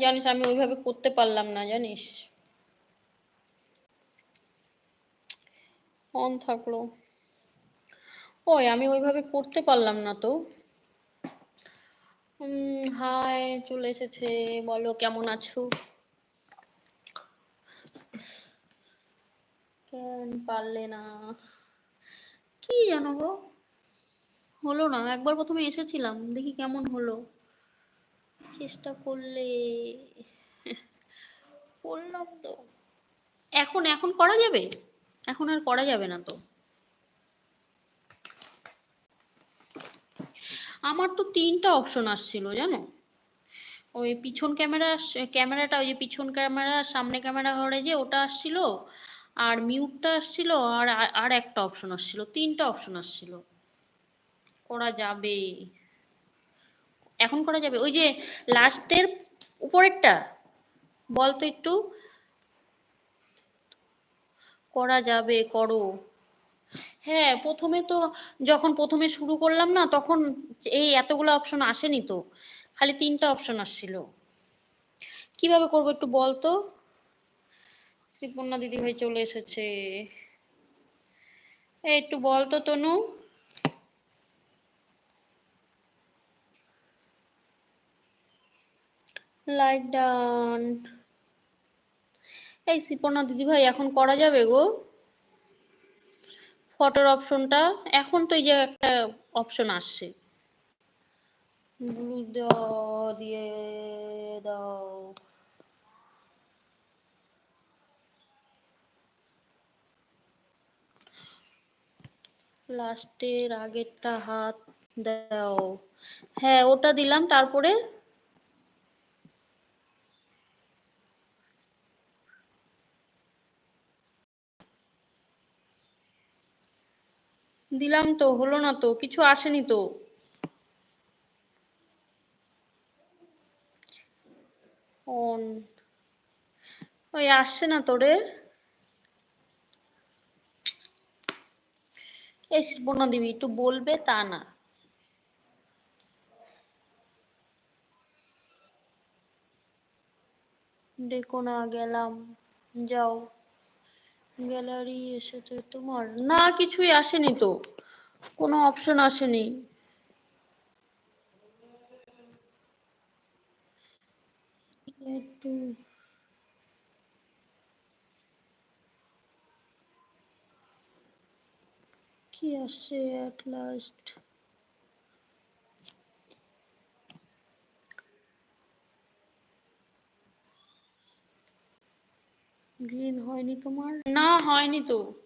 জানিস, আমি ওইভাবে করতে পারলাম না, জানিস? অন থাকল। ওই, আমি ওইভাবে করতে পারলাম না তো। হাই, চলে এসেছে, বলো কেমন আছো? কেন পারলে না? কি জানো গো? হলো না, একবার প্রথমে এসেছিলাম, দেখি কেমন হলো। চেষ্টা করলে করলাম তো। এখন এখন করা যাবে? এখন আর করা যাবে না তো। আমার তো তিনটা অপশন আসছিল, জানো? ওই পিছন ক্যামেরা ক্যামেরাটা ওই যে পিছন ক্যামেরা সামনে ক্যামেরা ঘরে যে ওটা আসছিল, আর মিউটটা আসছিল, আর আর একটা অপশন আসছিল, তিনটা অপশন আসছিল। করা যাবে। এখন করা যাবে। ওই যে লাস্টের উপরেরটা বলতো একটু। করা যাবে, করো। হ্যাঁ প্রথমে তো যখন প্রথমে শুরু করলাম না, তখন এই এতগুলো অপশন আসেনি তো। খালি তিনটা অপশন আসছিল। কীভাবে করব একটু বলতো শ্রীপর্ণা দিদি ভাই চলে এসেছে। একটু বলতো তনু। লাইক ডান এই শ্রীপর্ণা দিদি ভাই, এখন করা যাবে গো? ফটোর অপশনটা এখন তো এই যে একটা অপশন আসছে। ব্লু দিয়ে দাও লাস্টের আগেরটা হাত দাও। হ্যাঁ ওটা দিলাম। তারপরে দিলাম তো, হলো না তো, কিছু আসেনি তো। ওই আসছে না তোরে। এই শিল্পনা দিবি, একটু বলবে তা না। দেখো না, গেলাম, যাও। গ্যালারি এসেছে তোমার না, কিছুই আসেনি তো। কোনো অপশন আসেনি। একটু কি আসছে অ্যাট লাস্ট গ্রিন হয়নি তোমার? না হয়নি তো।